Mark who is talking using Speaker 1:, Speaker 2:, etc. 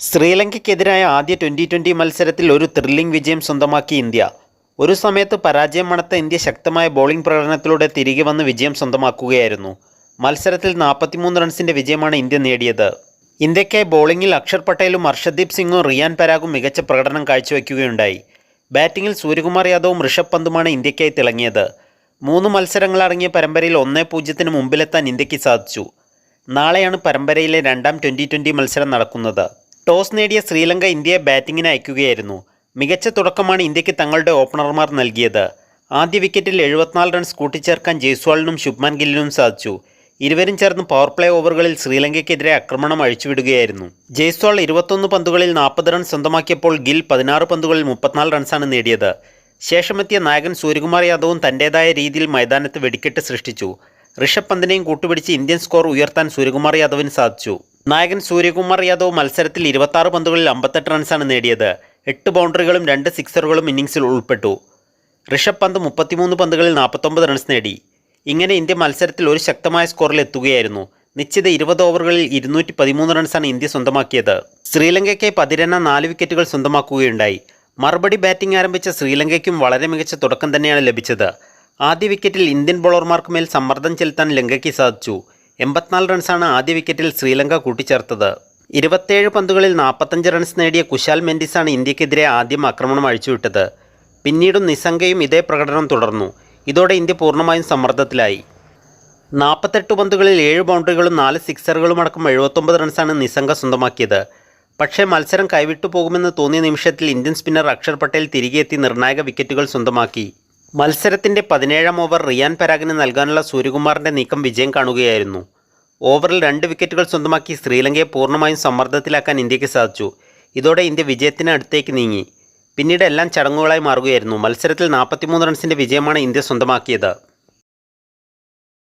Speaker 1: ശ്രീലങ്കയ്ക്കെതിരായ ആദ്യ twenty twenty മത്സരത്തിൽ ഒരു ത്രില്ലിംഗ് വിജയം സ്വന്തമാക്കി ഇന്ത്യ. ഒരു സമയത്ത് പരാജയം മണത്ത ഇന്ത്യ ശക്തമായ ബോളിംഗ് പ്രകടനത്തിലൂടെ തിരികെ വന്ന് വിജയം സ്വന്തമാക്കുകയായിരുന്നു. മത്സരത്തിൽ നാൽപ്പത്തിമൂന്ന് റൺസിന്റെ വിജയമാണ് ഇന്ത്യ നേടിയത്. ഇന്ത്യയ്ക്കായി ബോളിംഗിൽ അക്ഷർ പട്ടേലും അർഷദീപ് സിംഗും റിയാൻ പരാഗും മികച്ച പ്രകടനം കാഴ്ചവെക്കുകയുണ്ടായി. ബാറ്റിംഗിൽ സൂര്യകുമാർ യാദവും ഋഷഭ് പന്തുമാണ് ഇന്ത്യയ്ക്കായി തിളങ്ങിയത്. മൂന്ന് മത്സരങ്ങളടങ്ങിയ പരമ്പരയിൽ ഒന്നേ പൂജ്യത്തിന് മുമ്പിലെത്താൻ ഇന്ത്യയ്ക്ക് സാധിച്ചു. നാളെയാണ് പരമ്പരയിലെ രണ്ടാം ട്വന്റി ട്വന്റി മത്സരം നടക്കുന്നത്. ടോസ് നേടിയ ശ്രീലങ്ക ഇന്ത്യയെ ബാറ്റിങ്ങിന് അയക്കുകയായിരുന്നു. മികച്ച തുടക്കമാണ് ഇന്ത്യയ്ക്ക് തങ്ങളുടെ ഓപ്പണർമാർ നൽകിയത്. ആദ്യ വിക്കറ്റിൽ എഴുപത്തിനാല് റൺസ് കൂട്ടിച്ചേർക്കാൻ ജയ്സ്വാളിനും ശുഭ്മാൻ ഗില്ലിനും സാധിച്ചു. ഇരുവരും ചേർന്ന് പവർ പ്ലേ ഓവറുകളിൽ ശ്രീലങ്കയ്ക്കെതിരെ ആക്രമണം അഴിച്ചുവിടുകയായിരുന്നു. ജയ്സ്വാൾ ഇരുപത്തൊന്ന് പന്തുകളിൽ നാൽപ്പത് റൺസ് സ്വന്തമാക്കിയപ്പോൾ ഗിൽ പതിനാറ് പന്തുകളിൽ മുപ്പത്തിനാല് റൺസാണ് നേടിയത്. ശേഷമെത്തിയ നായകൻ സൂര്യകുമാർ യാദവും തന്റേതായ രീതിയിൽ മൈതാനത്ത് വെടിക്കെട്ട് സൃഷ്ടിച്ചു. ഋഷഭ് പന്തിനെയും കൂട്ടുപിടിച്ച് ഇന്ത്യൻ സ്കോർ ഉയർത്താൻ സൂര്യകുമാർ യാദവിന് സാധിച്ചു. നായകൻ സൂര്യകുമാർ യാദവ് മത്സരത്തിൽ ഇരുപത്താറ് പന്തുകളിൽ അമ്പത്തെട്ട് റൺസാണ് നേടിയത്. എട്ട് ബൗണ്ടറികളും രണ്ട് സിക്സറുകളും ഇന്നിംഗ്സിൽ ഉൾപ്പെട്ടു. ഋഷഭ് പന്ത് മുപ്പത്തിമൂന്ന് പന്തുകളിൽ നാൽപ്പത്തൊമ്പത് റൺസ് നേടി. ഇങ്ങനെ ഇന്ത്യ മത്സരത്തിൽ ഒരു ശക്തമായ സ്കോറിൽ എത്തുകയായിരുന്നു. നിശ്ചിത ഇരുപത് ഓവറുകളിൽ ഇരുന്നൂറ്റി പതിമൂന്ന് റൺസാണ് ഇന്ത്യ സ്വന്തമാക്കിയത്. ശ്രീലങ്കയ്ക്ക് പതിരെണ്ണ നാല് വിക്കറ്റുകൾ സ്വന്തമാക്കുകയുണ്ടായി. മറുപടി ബാറ്റിംഗ് ആരംഭിച്ച ശ്രീലങ്കയ്ക്കും വളരെ മികച്ച തുടക്കം തന്നെയാണ് ലഭിച്ചത്. ആദ്യ വിക്കറ്റിൽ ഇന്ത്യൻ ബോളർമാർക്ക് മേൽ സമ്മർദ്ദം ചെലുത്താൻ ലങ്കയ്ക്ക് സാധിച്ചു. എൺപത്തിനാല് റൺസാണ് ആദ്യ വിക്കറ്റിൽ ശ്രീലങ്ക കൂട്ടിച്ചേർത്തത്. ഇരുപത്തേഴ് പന്തുകളിൽ നാൽപ്പത്തഞ്ച് റൺസ് നേടിയ കുശാൽ മെൻഡിസാണ് ഇന്ത്യക്കെതിരെ ആദ്യം ആക്രമണം അഴിച്ചുവിട്ടത്. പിന്നീടും നിസംഗയും ഇതേ പ്രകടനം തുടർന്നു. ഇതോടെ ഇന്ത്യ പൂർണമായും സമ്മർദ്ദത്തിലായി. നാൽപ്പത്തെട്ട് പന്തുകളിൽ ഏഴ് ബൗണ്ടറികളും നാല് സിക്സറുകളും അടക്കം എഴുപത്തൊമ്പത് റൺസാണ് നിസംഗ സ്വന്തമാക്കിയത്. പക്ഷേ മത്സരം കൈവിട്ടു പോകുമെന്ന് തോന്നിയ നിമിഷത്തിൽ ഇന്ത്യൻ സ്പിന്നർ അക്ഷർ പട്ടേൽ തിരികെ എത്തി നിർണായക വിക്കറ്റുകൾ സ്വന്തമാക്കി. മത്സരത്തിന്റെ പതിനേഴാം ഓവർ റിയാൻ പരാഗിന് നൽകാനുള്ള സൂര്യകുമാറിന്റെ നീക്കം വിജയം കാണുകയായിരുന്നു. ഓവറിൽ രണ്ട് വിക്കറ്റുകൾ സ്വന്തമാക്കി ശ്രീലങ്കയെ പൂർണമായും സമ്മർദ്ദത്തിലാക്കാൻ ഇന്ത്യയ്ക്ക് സാധിച്ചു. ഇതോടെ ഇന്ത്യ വിജയത്തിന് അടുത്തേക്ക് നീങ്ങി. പിന്നീട് എല്ലാം ചടങ്ങുകളായി മാറുകയായിരുന്നു. മത്സരത്തിൽ നാൽപ്പത്തിമൂന്ന് റൺസിന്റെ വിജയമാണ് ഇന്ത്യ സ്വന്തമാക്കിയത്.